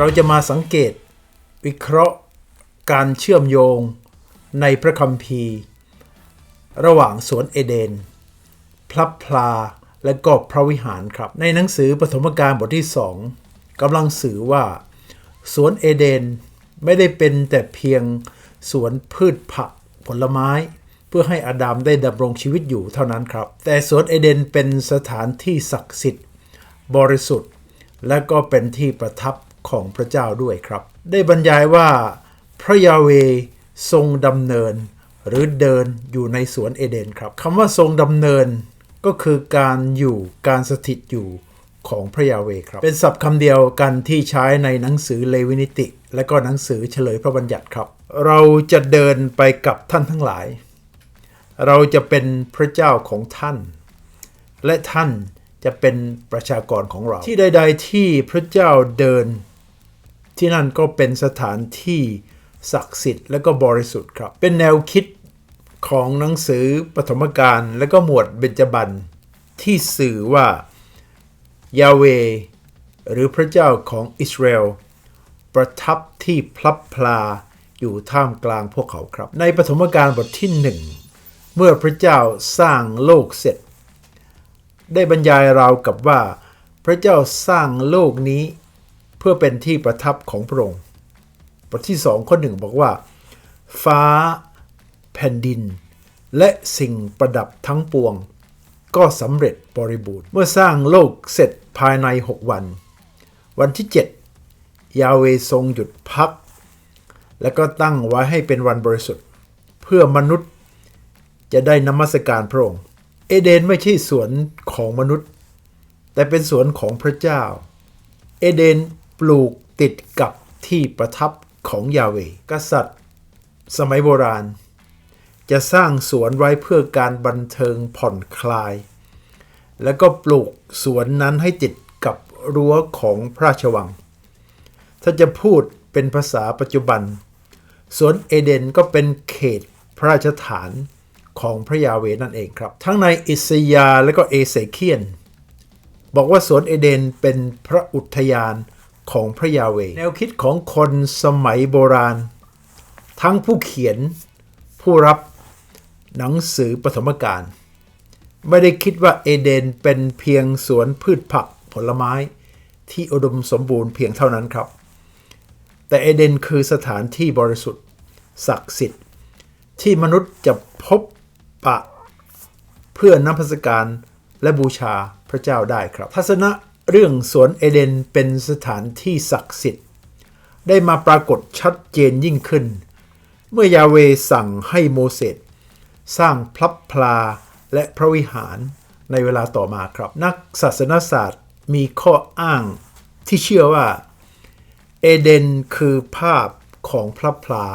เราจะมาสังเกต วิเคราะห์การเชื่อมโยงในพระคัมภีร์ ระหว่างสวนเอเดน พลับพลาและก็พระวิหารครับ ในหนังสือปฐมกาลบทที่สองกำลังสื่อว่า สวนเอเดนไม่ได้เป็นแต่เพียงสวนพืชผักผลไม้ เพื่อให้อาดัมได้ดำรงชีวิตอยู่เท่านั้นครับ แต่สวนเอเดนเป็นสถานที่ศักดิ์สิทธิ์ บริสุทธิ์ และก็เป็นที่ประทับ ของพระเจ้าด้วยครับ ได้บรรยายว่าพระยาเวทรงดำเนิน หรือเดินอยู่ในสวนเอเดนครับคำว่าทรงดำเนินก็คือการอยู่การสถิตอยู่ของพระยาเวครับ เป็นศัพท์คำเดียวกันที่ใช้ในหนังสือเลวินิติ และก็หนังสือเฉลยพระบัญญัติครับ เราจะเดินไปกับท่านทั้งหลาย เราจะเป็นพระเจ้าของท่าน และท่านจะเป็นประชากรของเรา ที่ใด ๆ ที่พระเจ้าเดิน ที่นั่นก็เป็นสถานที่ศักดิ์สิทธิ์และก็บริสุทธิ์ครับ เป็นแนวคิดของหนังสือปฐมกาลและก็หมวดเบญจบันที่สื่อว่ายาเว หรือพระเจ้าของอิสราเอลประทับที่พลับพลาอยู่ท่ามกลางพวกเขาครับ ในปฐมกาลบทที่หนึ่งเมื่อพระเจ้าสร้างโลกเสร็จ ได้บรรยายราวกับว่า พระเจ้าสร้างโลกนี้ เพื่อเป็นที่ประทับของพระองค์บทที่สองข้อหนึ่งบอกว่า ฟ้า แผ่นดิน และสิ่งประดับทั้งปวง ก็สำเร็จบริบูรณ์ เมื่อสร้างโลกเสร็จภายใน 6 วัน วันที่ 7 ยาเวทรงหยุดพัก และก็ตั้งไว้ให้เป็นวันบริสุทธิ์ เพื่อมนุษย์จะได้นมัสการพระองค์ เอเดนไม่ใช่สวนของมนุษย์ แต่เป็นสวนของพระเจ้า เอเดน ปลูกติดกับที่ประทับของยาเวกษัตริย์ สมัยโบราณ จะสร้างสวนไว้เพื่อการบันเทิงผ่อนคลาย แล้วก็ปลูกสวนนั้นให้ติดกับรั้วของพระราชวัง ถ้าจะพูดเป็นภาษาปัจจุบัน สวนเอเดนก็เป็นเขตพระราชฐานของพระยาเวนั่นเองครับ ทั้งในอิสยาและก็เอเสเคียน บอกว่าสวนเอเดนเป็นพระอุทยาน ของพระยาเวแนวคิดของคนสมัยโบราณ ทั้งผู้เขียนผู้รับหนังสือปฐมกาลไม่ได้คิดว่าเอเดนเป็นเพียงสวนพืชผักผลไม้ที่อุดมสมบูรณ์เพียงเท่านั้นครับ แต่เอเดนคือสถานที่บริสุทธิ์ ศักดิ์สิทธิ์ ที่มนุษย์จะพบปะ เพื่อนมัสการและบูชาพระเจ้าได้ครับ ทัศนะ เรื่องสวนเอเดนเป็นสถานที่ศักดิ์สิทธิ์ ได้มาปรากฏชัดเจนยิ่งขึ้น เมื่อยาเวสั่งให้โมเสสสร้างพลับพลาและพระวิหารในเวลาต่อมาครับ นักศาสนศาสตร์มีข้ออ้างที่เชื่อว่า เอเดนคือภาพของพระพลา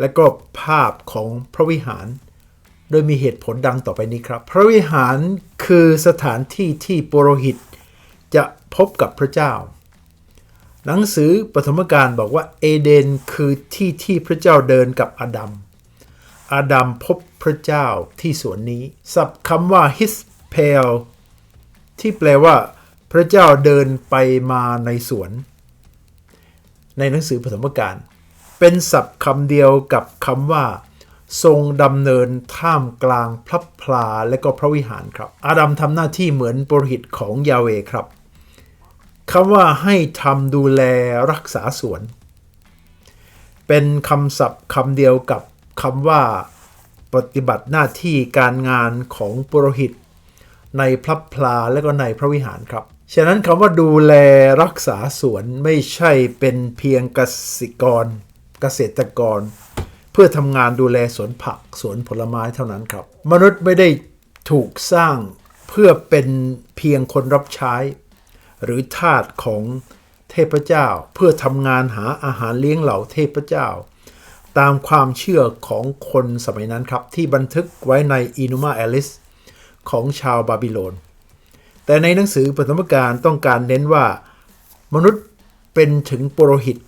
และก็ภาพของพระวิหาร โดยมีเหตุผลดังต่อไปนี้ครับ พระวิหารคือสถานที่ที่ปุโรหิต จะพบกับพระเจ้า หนังสือปฐมกาลบอกว่าเอเดนคือที่ที่พระเจ้าเดินกับอาดัม อาดัมพบพระเจ้าที่สวนนี้ ศัพท์คำว่า his p e l ที่แปลว่า พระเจ้าเดินไปมาในสวน ในหนังสือปฐมกาลเป็นศัพท์คำเดียวกับคำว่า ทรงดำเนินท่ามกลางพระพลาและก็พระวิหารครับ อาดัมทำหน้าที่เหมือนปรหิตของยาเวครับ คำว่าให้ทำดูแลรักษาสวน เป็นคำศัพท์คำเดียวกับคำว่า ปฏิบัติหน้าที่การงานของปุโรหิต ในพระพลาและก็ในพระวิหารครับ ฉะนั้นคำว่าดูแลรักษาสวนไม่ใช่เป็นเพียงเกษตรกร เกษตรกร เพื่อทำงานดูแลสวนผักสวนผลไม้เท่านั้นครับ มนุษย์ไม่ได้ถูกสร้างเพื่อเป็นเพียงคนรับใช้ หรือทาสของเทพเจ้า เพื่อทำงานหาอาหารเลี้ยงเหล่าเทพเจ้า ตามความเชื่อของคนสมัยนั้นครับ ที่บันทึกไว้ในอินุมาเอลิสของชาวบาบิโลน แต่ในหนังสือปฐมกาลต้องการเน้นว่า มนุษย์เป็นถึงปุโรหิต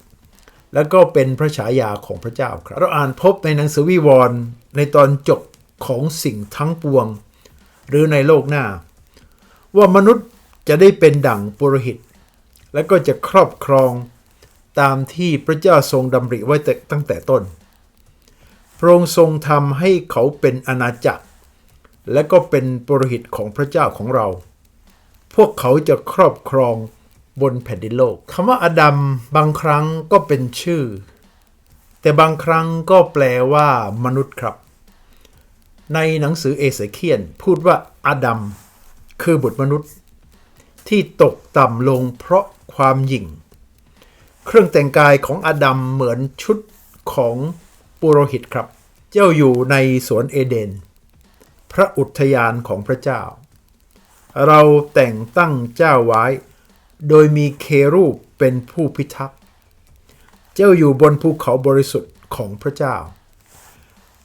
แล้วก็เป็นพระฉายาของพระเจ้าครับ เราอ่านพบในหนังสือวิวรณ์ในตอนจบของสิ่งทั้งปวง หรือในโลกหน้า ว่ามนุษย์ จะได้เป็นดั่งปุโรหิต และก็จะครอบครองตามที่พระเจ้าทรงดำริไว้ตั้งแต่ต้น พระองค์ทรงทำให้เขาเป็นอาณาจักร และก็เป็นปุโรหิตของพระเจ้าของเรา พวกเขาจะครอบครองบนแผ่นดินโลกคำว่าอดัมบางครั้งก็เป็นชื่อ แต่บางครั้งก็แปลว่ามนุษย์ครับ ในหนังสือเอเสเคียนพูดว่าอาดัมคือบุตรมนุษย์ ที่ตกต่ำลงเพราะความหยิ่ง เครื่องแต่งกายของอาดัมเหมือนชุดของปุโรหิตครับ เจ้าอยู่ในสวนเอเดน พระอุทยานของพระเจ้า เราแต่งตั้งเจ้าไว้ โดยมีเครูปเป็นผู้พิทักษ์ เจ้าอยู่บนภูเขาบริสุทธิ์ของพระเจ้า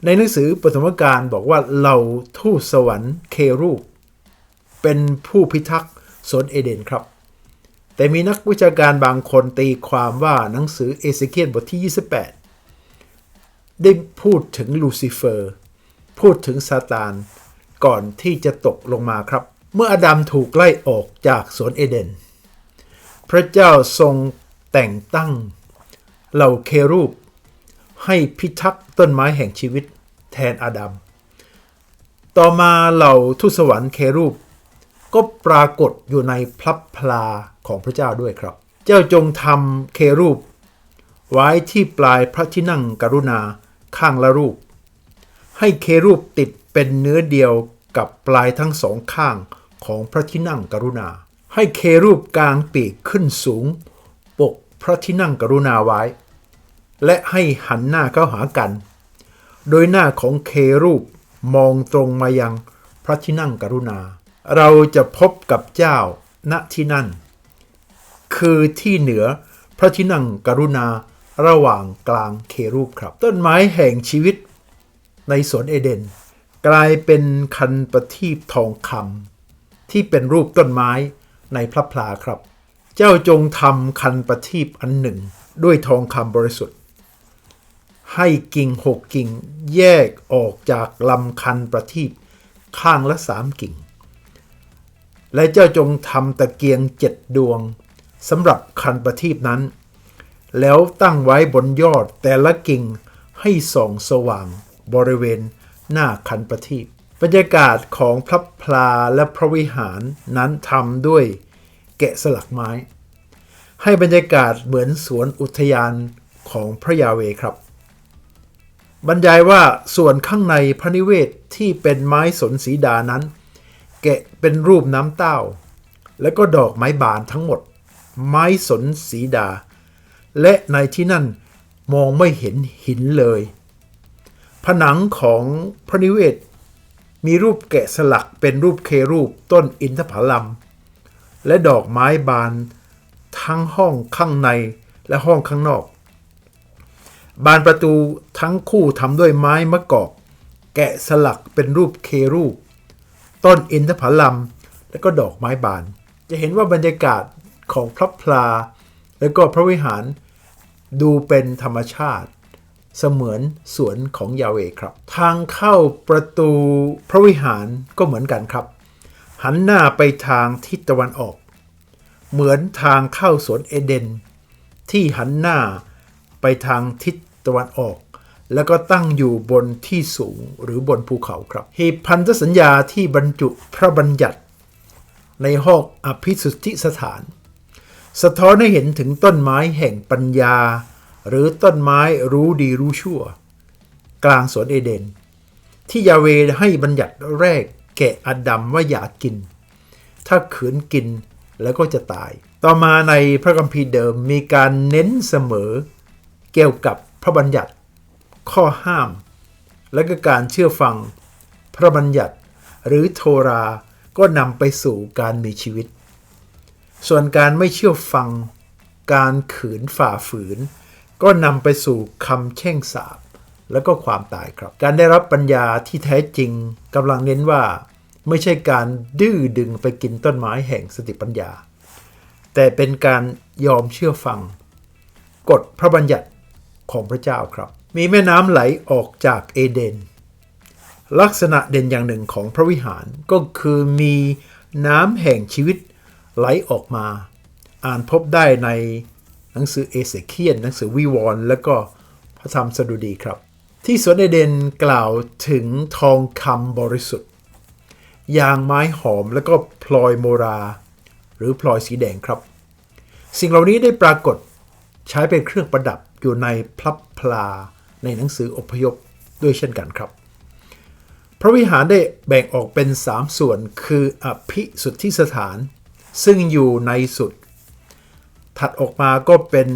ในหนังสือปฐมกาลบอกว่าเหล่าทูตสวรรค์เครูป เป็นผู้พิทักษ์ สวนเอเดนครับ แต่มีนักวิชาการบางคนตีความว่าหนังสือเอเสเคียนบทที่ 28 ได้พูดถึงลูซิเฟอร์ พูดถึงซาตาน ก่อนที่จะตกลงมาครับ เมื่ออดัมถูกไล่ออกจากสวนเอเดน พระเจ้าทรงแต่งตั้ง เหล่าเครูป ให้พิทักษ์ต้นไม้แห่งชีวิตแทนอาดัมต่อมาเหล่าทูตสวรรค์เครูป ก็ปรากฏอยู่ในพลับพลาของพระเจ้าด้วยครับ เจ้าจงทำเครูป ไว้ที่ปลายพระที่นั่งกรุณาข้างละรูป ให้เครูปติดเป็นเนื้อเดียวกับปลายทั้งสองข้างของพระที่นั่งกรุณา ให้เครูปกลางปีกขึ้นสูง ปกพระที่นั่งกรุณาไว้ และให้หันหน้าเข้าหากัน โดยหน้าของเครูปมองตรงมายังพระที่นั่งกรุณา เราจะพบกับเจ้าณที่นั่น คือที่เหนือพระที่นั่งกรุณาระหว่างกลางเครูปครับ ต้นไม้แห่งชีวิตในสวนเอเดน กลายเป็นคันประทีปทองคำที่เป็นรูปต้นไม้ในพระพลาครับ เจ้าจงทำคันประทีปอันหนึ่ง ด้วยทองคำบริสุทธิ์ ให้กิ่งหกกิ่งแยกออกจากลำคันประทีปข้างละสามกิ่ง และเจ้าจงทำตะเกียงเจ็ดดวงสำหรับคันประทีปนั้น แล้วตั้งไว้บนยอดแต่ละกิ่งให้ส่องสว่างบริเวณหน้าคันประทีปบรรยากาศของพระพลาและพระวิหารนั้นทำด้วยแกะสลักไม้ ให้บรรยากาศเหมือนสวนอุทยานของพระยาเวครับ บรรยายว่าส่วนข้างในพระนิเวศที่เป็นไม้สนสีดานั้น แกะเป็นรูปน้ำเต้า และก็ดอกไม้บานทั้งหมด ไม้สนสีดา และในที่นั่นมองไม่เห็นหินเลย ผนังของพระนิเวศ มีรูปแกะสลักเป็นรูปเครูปต้นอินทผลัม และดอกไม้บานทั้งห้องข้างในและห้องข้างนอก บานประตูทั้งคู่ทำด้วยไม้มะกอก แกะสลักเป็นรูปเครูป ต้นอินทผลัม และก็ดอกไม้บาน จะเห็นว่าบรรยากาศของพระพลา และก็พระวิหารดูเป็นธรรมชาติ เสมือนสวนของยาเวครับ ทางเข้าประตูพระวิหารก็เหมือนกันครับ หันหน้าไปทางทิศตะวันออก เหมือนทางเข้าสวนเอเดน ที่หันหน้าไปทางทิศตะวันออก แล้วก็ตั้งอยู่บนที่สูงหรือบนภูเขาครับหีบพันธสัญญาที่บรรจุพระบัญญัติ ในห้องอภิสุทธิสถาน สะท้อนให้เห็นถึงต้นไม้แห่งปัญญา หรือต้นไม้รู้ดีรู้ชั่ว กลางสวนเอเดน ที่ยาเวให้บัญญัติแรกแก่อดัมว่าอย่ากิน ถ้าขืนกินแล้วก็จะตาย ต่อมาในพระคัมภีร์เดิมมีการเน้นเสมอ เกี่ยวกับพระบัญญัติ ข้อห้าม และก็การเชื่อฟัง พระบัญญัติ หรือโทราก็นำไปสู่การมีชีวิต ส่วนการไม่เชื่อฟัง การขืนฝ่าฝืน ก็นำไปสู่คำแช่งสาปและก็ความตายครับ การได้รับปัญญาที่แท้จริงกำลังเน้นว่า ไม่ใช่การดื้อดึงไปกินต้นไม้แห่งสติปัญญา แต่เป็นการยอมเชื่อฟังกฎพระบัญญัติของพระเจ้าครับ มีแม่น้ำไหลออกจากเอเดน ลักษณะเด่นอย่างหนึ่งของพระวิหารก็คือมีน้ำแห่งชีวิตไหลออกมา อ่านพบได้ในหนังสือเอเสเคียน หนังสือวิวรณ์และก็พระธรรมสดุดีครับ ที่สวนเอเดนกล่าวถึงทองคำบริสุทธิ์ยางไม้หอมและก็พลอยโมรา หรือพลอยสีแดงครับ สิ่งเหล่านี้ได้ปรากฏใช้เป็นเครื่องประดับอยู่ในพลับพลา ในหนังสืออพยพด้วยเช่นกันครับ พระวิหารได้แบ่งออกเป็น 3 ส่วนคืออภิสุทธิสถาน ซึ่งอยู่ในสุด ถัดออกมาก็เป็น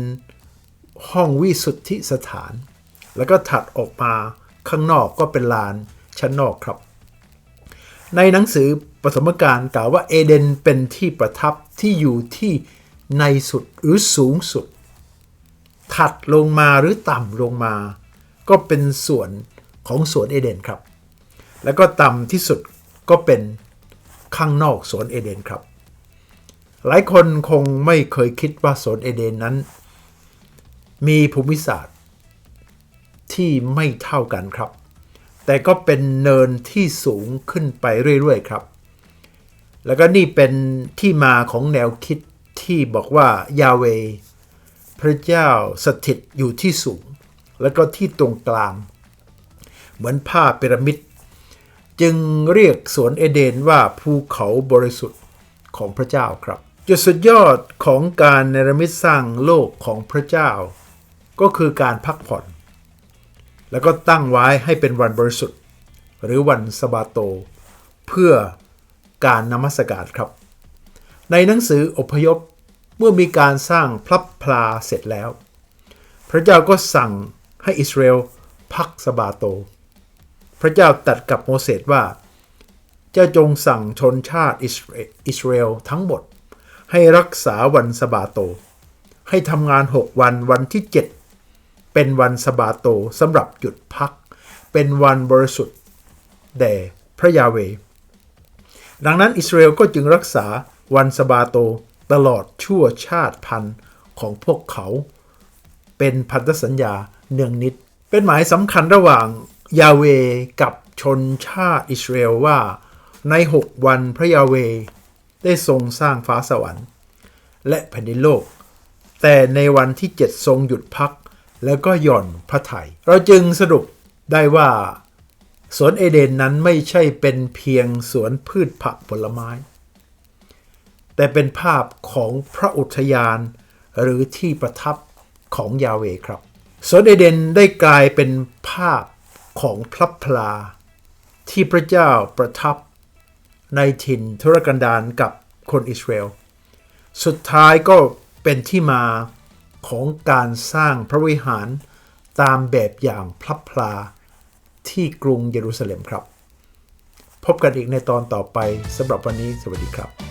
ห้องวิสุทธิสถาน แล้วก็ถัดออกมาข้างนอกก็เป็นลานชั้นนอกครับ ในหนังสือปฐมกาลกล่าวว่าเอเดนเป็นที่ประทับที่อยู่ที่ในสุดหรือสูงสุด ถัดลงมาหรือต่ำลงมา ก็เป็นส่วนของสวนเอเดนครับ แล้วก็ต่ำที่สุดก็เป็นข้างนอกสวนเอเดนครับ หลายคนคงไม่เคยคิดว่าสวนเอเดนนั้น มีภูมิศาสตร์ ที่ไม่เท่ากันครับ แต่ก็เป็นเนินที่สูงขึ้นไปเรื่อยๆครับ แล้วก็นี่เป็นที่มาของแนวคิดที่บอกว่ายาเวพระเจ้าสถิตอยู่ที่สูง แล้วก็ที่ตรงกลาง เหมือนผ้าพีระมิด จึงเรียกสวนเอเดนว่าภูเขาบริสุทธิ์ของพระเจ้าครับจุดสุดยอดของการเนรมิตสร้างโลกของพระเจ้า ก็คือการพักผ่อน แล้วก็ตั้งไว้ให้เป็นวันบริสุทธิ์ หรือวันสบาโต เพื่อการนมัสการครับ ในหนังสืออพยพเมื่อมีการสร้างพลับพลาเสร็จแล้ว พระเจ้าก็สั่ง ให้อิสราเอลพักสบาโต พระเจ้าตัดกับโมเสสว่า เจ้าจงสั่งชนชาติอิสราอิสราเอลทั้งหมด ให้รักษาวันสบาโต ให้ทำงาน 6 วันวันที่ 7 เป็นวันสบาโตสำหรับหยุดพัก เป็นวันบริสุทธิ์แด่พระยาเว ดังนั้นอิสราเอลก็จึงรักษาวันสบาโตตลอดชั่วชาติพันธุ์ของพวกเขา เป็นพันธสัญญา เนืองนิด เป็นหมายสำคัญระหว่างยาเวกับชนชาติอิสราเอลว่า ใน6วันพระยาเวได้ทรงสร้างฟ้าสวรรค์ และแผ่นดินโลก แต่ในวันที่7ทรงหยุดพัก แล้วก็หย่อนพระไถยเราจึงสรุปได้ว่าสวนเอเดนนั้นไม่ใช่เป็นเพียงสวนพืชผักผลไม้ แต่เป็นภาพของพระอุทยานหรือที่ประทับของยาเวครับ สนเอเดนได้กลายเป็นภาพของพระพลา ที่พระเจ้าประทับในถิ่นทุรกันดารกับคนอิสราเอล สุดท้ายก็เป็นที่มาของการสร้างพระวิหารตามแบบอย่างพระพลา ที่กรุงเยรูซาเล็มครับ พบกันอีกในตอนต่อไปสำหรับวันนี้สวัสดีครับ